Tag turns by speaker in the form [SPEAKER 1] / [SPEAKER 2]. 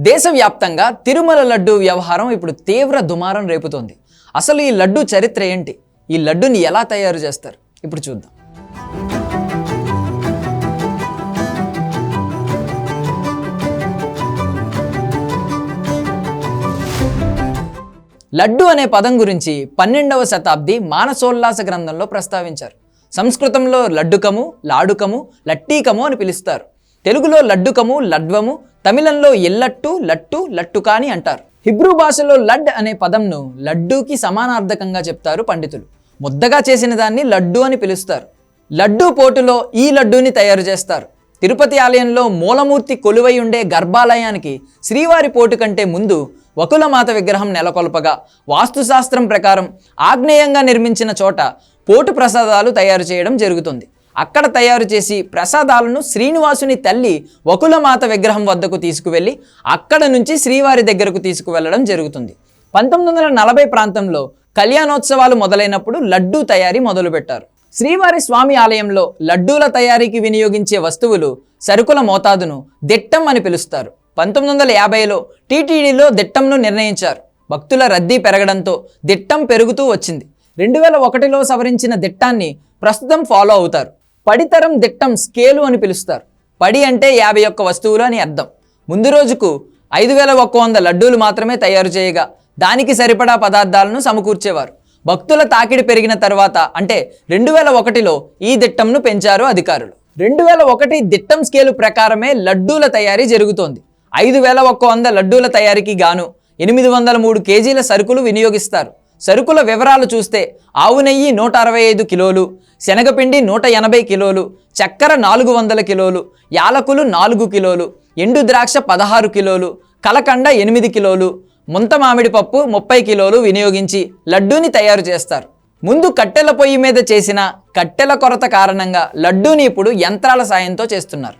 [SPEAKER 1] దేశవ్యాప్తంగా తిరుమల లడ్డు వ్యవహారం ఇప్పుడు తీవ్ర దుమారం రేపుతోంది. అసలు ఈ లడ్డు చరిత్ర ఏంటి? ఈ లడ్డుని ఎలా తయారు చేస్తారు? ఇప్పుడు చూద్దాం. లడ్డు అనే పదం గురించి పన్నెండవ శతాబ్ది మానసోల్లాస గ్రంథంలో ప్రస్తావించారు. సంస్కృతంలో లడ్డుకము లాడుకము లట్టీకము అని పిలుస్తారు. తెలుగులో లడ్డుకము లడ్వము తమిళంలో ఎల్లట్టు లట్టు లట్టుకాని అంటారు. హిబ్రూ భాషలో లడ్ అనే పదంను లడ్డూకి సమానార్థకంగా చెప్తారు పండితులు. ముద్దగా చేసిన దాన్ని లడ్డు అని పిలుస్తారు. లడ్డూ పోటులో ఈ లడ్డూని తయారు చేస్తారు. తిరుపతి ఆలయంలో మూలమూర్తి కొలువై ఉండే గర్భాలయానికి శ్రీవారి పోటు కంటే ముందు వకులమాత విగ్రహం నెలకొల్పగా వాస్తుశాస్త్రం ప్రకారం ఆగ్నేయంగా నిర్మించిన చోట పోటు ప్రసాదాలు తయారు చేయడం జరుగుతుంది. అక్కడ తయారు చేసి ప్రసాదాలను శ్రీనివాసుని తల్లి వకులమాత విగ్రహం వద్దకు తీసుకువెళ్ళి అక్కడ నుంచి శ్రీవారి దగ్గరకు తీసుకువెళ్ళడం జరుగుతుంది. పంతొమ్మిది వందల నలభై ప్రాంతంలో కళ్యాణోత్సవాలు మొదలైనప్పుడు లడ్డూ తయారీ మొదలుపెట్టారు. శ్రీవారి స్వామి ఆలయంలో లడ్డూల తయారీకి వినియోగించే వస్తువులు సరుకుల మోతాదును దిట్టం అని పిలుస్తారు. పంతొమ్మిది వందల యాభైలో టీటీడీలో దిట్టంను నిర్ణయించారు. భక్తుల రద్దీ పెరగడంతో దిట్టం పెరుగుతూ వచ్చింది. రెండు వేల ఒకటిలో సవరించిన దిట్టాన్ని ప్రస్తుతం ఫాలో అవుతారు. పడితరం దిట్టం స్కేలు అని పిలుస్తారు. పడి అంటే యాభై ఒక్క వస్తువులు అని అర్థం. ముందు రోజుకు ఐదు వేల ఒక్క వంద లడ్డూలు మాత్రమే తయారు చేయగా దానికి సరిపడా పదార్థాలను సమకూర్చేవారు. భక్తుల తాకిడి పెరిగిన తర్వాత అంటే రెండు వేల ఒకటిలో ఈ దిట్టంను పెంచారు అధికారులు. రెండు వేల ఒకటి దిట్టం స్కేలు ప్రకారమే లడ్డూల తయారీ జరుగుతోంది. ఐదు వేల ఒక్క వంద లడ్డూల తయారీకి గాను ఎనిమిది వందల మూడు కేజీల సరుకులు వినియోగిస్తారు. సరుకుల వివరాలు చూస్తే ఆవు నెయ్యి నూట అరవై ఐదు కిలోలు శనగపిండి నూట ఎనభై కిలోలు చక్కెర నాలుగు వందల కిలోలు యాలకులు నాలుగు కిలోలు ఎండు ద్రాక్ష పదహారు కిలోలు కలకండ ఎనిమిది కిలోలు ముంత మామిడి పప్పు ముప్పై కిలోలు వినియోగించి లడ్డూని తయారు చేస్తారు. ముందు కట్టెల పొయ్యి మీద చేసిన కట్టెల కొరత కారణంగా లడ్డూని ఇప్పుడు యంత్రాల సాయంతో చేస్తున్నారు.